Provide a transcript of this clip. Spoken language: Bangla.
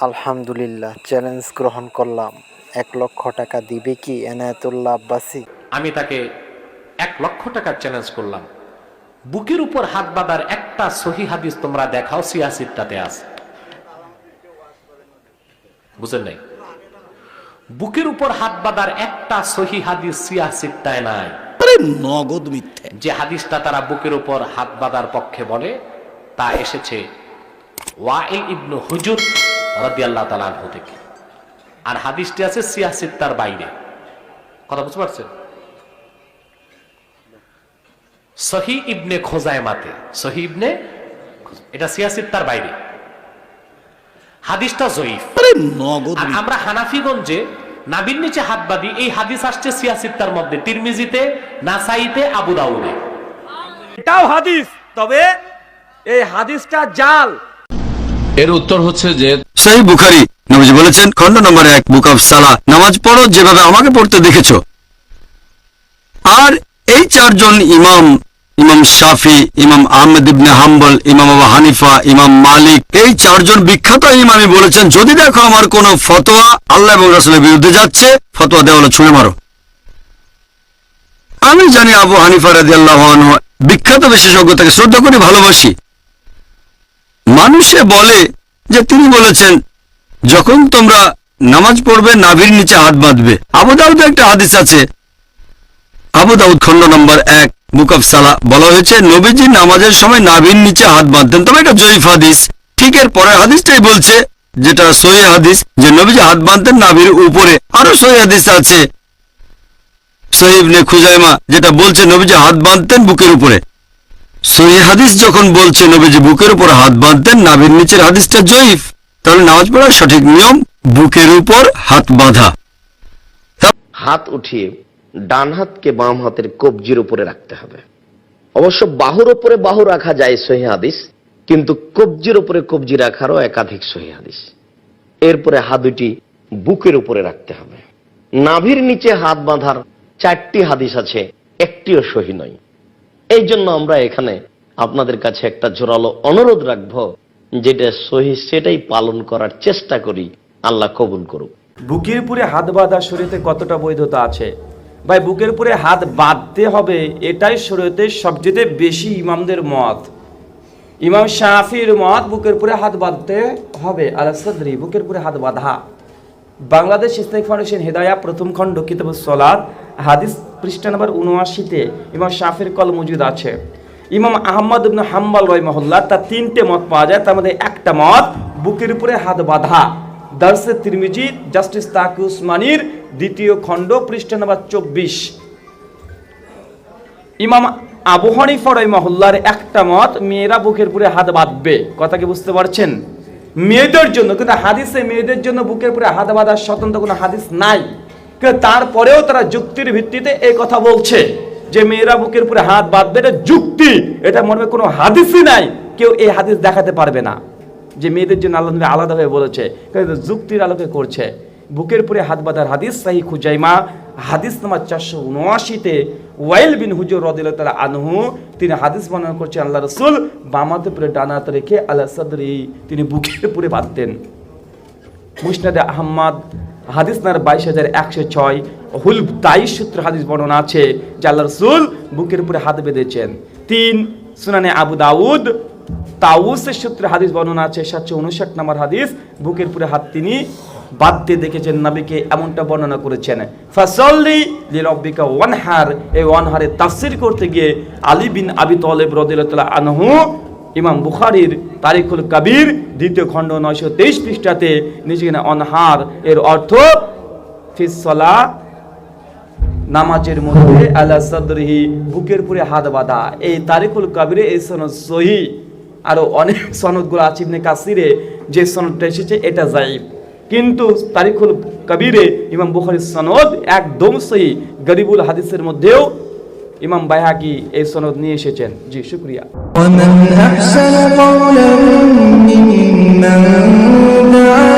আলহামদুলিল্লাহ চ্যালেঞ্জ গ্রহণ করলাম। এক লক্ষ টাকা দিবে কি এনায়েতুল্লাহ আব্বাসী? আমি তাকে এক লক্ষ টাকার চ্যালেঞ্জ করলাম। বুকের উপর হাত বাঁধার একটা সহি হাদিস তোমরা দেখাও সিয়াসিদটাতে আছে। বুঝেন নাই? বুকের উপর হাত বাঁধার একটা সহি হাদিস সিয়াসিদটায় নাই। আরে নগদ মিথ্যে। যে হাদিসটা তারা বুকের উপর হাত বাঁধার পক্ষে বলে তা এসেছে ওয়াইল ইবনু হুজুর রাদিয়াল্লাহ তাআলা আনহু থেকে। আর হাদিসটি আছে সিয়াসিত্তার বাইরে। কথা বুঝতে পারছেন? সহি ইবনে সহি ইবনে। এটা সিয়াসিত্তার বাইরে। হাদিসটা জয়ীফ। আর আমরা হানাফিগঞ্জে নাবির নিচে হাত বাঁধি এই হাদিস আসছে সিয়াসিত্তার মধ্যে তিরমিজিতে নাসাইতে আবু দাউদে। এটাও হাদিস তবে এই হাদিসটা জাল। এর উত্তর হচ্ছে যে সেই বুখারি। নবীজি বলেছেন খন্ড নম্বর এক, বুক অফ সালা নামাজ পড়ো, যেভাবে আমাকে পড়তে দেখেছ। আর এই চারজন ইমাম ইমাম শাফি, ইমাম আহমেদ ইবনে হাম্বল, ইমাম আবু হানিফা, ইমাম মালিক, এই চারজন বিখ্যাত ইমামই বলেছেন, যদি দেখো আমার কোনো ফতোয়া আল্লাহ এবং রাসুলের বিরুদ্ধে যাচ্ছে, ফতোয়া দেওয়ালে ছুঁড়ে মারো। আমি জানি আবু হানিফা রাজি আল্লাহ বিখ্যাত বিশেষজ্ঞ, তাকে শ্রদ্ধা করি ভালোবাসি। মানুষে বলে যে তিনি বলেছেন, যখন তোমরা নামাজ পড়বে, নাভির নিচে হাত বাঁধবে। আবু দাউদে একটা হাদিস আছে। আবু দাউদ খন্ড নম্বর এক বুক অফ সালা বলা হয়েছে, নবীজি নামাজের সময় নাভির নিচে হাত বাঁধতেন। তবে এটা জয়ীফ হাদিস। ঠিক এর পরের হাদিসটাই বলছে, যেটা সহি হাদিস, যে নবীজি হাত বাঁধতেন নাভির উপরে। আরও সহি হাদিস আছে সহিবনে খুজাইমা, যেটা বলছে, নবীজি হাত বাঁধতেন বুকের উপরে। সহি হাদিস যখন বলছে, নবীজি বুকের উপর হাত বাঁধতেন, নাভির নিচের হাদিসটা জয়ীফ, তাহলে নামাজ পড়ার সঠিক নিয়ম, বুকের উপর হাত বাঁধা। হাত উঠিয়ে ডান হাতকে বাম হাতের কবজির উপরে রাখতে হবে। অবশ্য বাহুর উপরে বাহু রাখা যায় সহি হাদিস, কিন্তু কবজির উপরে কবজি রাখারও একাধিক সহি হাদিস। এরপরে হাত দুটি বুকের উপরে রাখতে হবে। নাভির নিচে হাত বাঁধার চারটি হাদিস আছে, একটিও সহি নয়। এই জন্য আমরা এখানে আপনাদের কাছে একটা জোরালো অনুরোধ রাখব, যেটা সহি, সেটাই পালন করার চেষ্টা করি, আল্লাহ কবুল করুক। বুকের উপরে হাত বাঁধা শরীরে কতটা বৈধতা আছে? ভাই, বুকের উপরে হাত বাঁধতে হবে, এটাই শরীয়তে সবচেয়ে বেশি ইমামদের মত। ইমাম শাফির মত বুকের উপরে হাত বাঁধতে হবে, আল সদরি, বুকের উপরে হাত বাঁধা। বাংলাদেশ ইসলামিক ফাউন্ডেশন হেদায়া প্রথম খণ্ড কিতাব সলাদ হাদিস পৃষ্ঠা নম্বর উনআশিতে ইমাম শাফির কল মজুদ আছে। ইমাম আহম্মদ ইবনে হাম্বাল রহিমাহুল্লাহ তার তিনটে মত পাওয়া যায়, তার মধ্যে একটা মত, বুকের উপরে হাত বাঁধা। দার্সে তিরমিজি, জাস্টিস তাকি উসমানির দ্বিতীয় খণ্ড, পৃষ্ঠা নম্বর চব্বিশ। ইমাম আবু হানিফা রহিমাহুল্লাহর একটা মত, মেয়েরা বুকের উপরে হাত বাঁধবে। কথা কি বুঝতে পারছেন? মেয়েদের জন্য, কিন্তু হাদিসে মেয়েদের জন্য বুকের উপরে হাত বাঁধার স্বতন্ত্র কোনো হাদিস নাই। তারপরেও তারা যুক্তির ভিত্তিতে এই কথা বলছে যে মেয়েরা বুকের উপরে হাত বাঁধবে এটা যুক্তি। এটা মনে কোনো হাদিসই নাই। কেউ এই হাদিস দেখাতে পারবে না। যে মেয়েদের জন্য আল্লাহ আলাদাভাবে বলেছে যুক্তির আলোকে করছে। বুকের উপরে হাত বাঁধার হাদিস সাহি খুজাইমা, হাদিস নাম্বার চারশো উনআশিতে ওয়াইল বিন হুজুর রদিল তালা আনহু, তিনি হাদিস বর্ণনা করছেন, আল্লাহ রসুল বামাতে উপরে ডানাতে রেখে আল্লাহ সদরি তিনি বুকের উপরে বাঁধতেন। মুসনাদে আহম্মদ হাদিস নার বাইশ হাজার একশো ছয়, হুল তাইশ সূত্র হাদিস বর্ণনা আছে যে আল্লাহ রসুল বুকের উপরে হাত বেঁধেছেন। তিন, সুনানে আবু দাউদ, তাউসের সূত্রে হাদিস বর্ণনা আছে, সাতশো উনষাট নম্বর হাদিস, বুকের উপরে হাত তিনি বাঁধতে দেখেছেন, নবীকে এমনটা বর্ণনা করেছেন, ফাসল্লি লিরব্বিকা ওয়ানহার এই ওয়ানহারে তাফসির করতে গিয়ে আলী বিন আবি তলেব রদিল্লাহ আনহু, ইমাম বুখারির তারিখুল কাবির, দ্বিতীয় খণ্ড নয়শো তেইশ পৃষ্ঠাতে নিজে অনহার এর অর্থ ফিসলা নামাজের মধ্যে আল্লাহ সদরহি, বুকের পুরে হাত বাঁধা। এই তারিকুল কাবিরে এই সনদ সহি। আরও অনেক সনদগুলো আছে ইবনে কাসিরে, যে সনদটা এসেছে এটা জাইব কিন্তু তারিকুল কাবিরে ইমাম বুখারির সনদ একদম সহি। গরিবুল হাদিসের মধ্যেও ইমাম বাইহাকি এই সনদ নিয়ে এসেছেন। জি, শুক্রিয়া। ومن أحسن قولا ممن دعا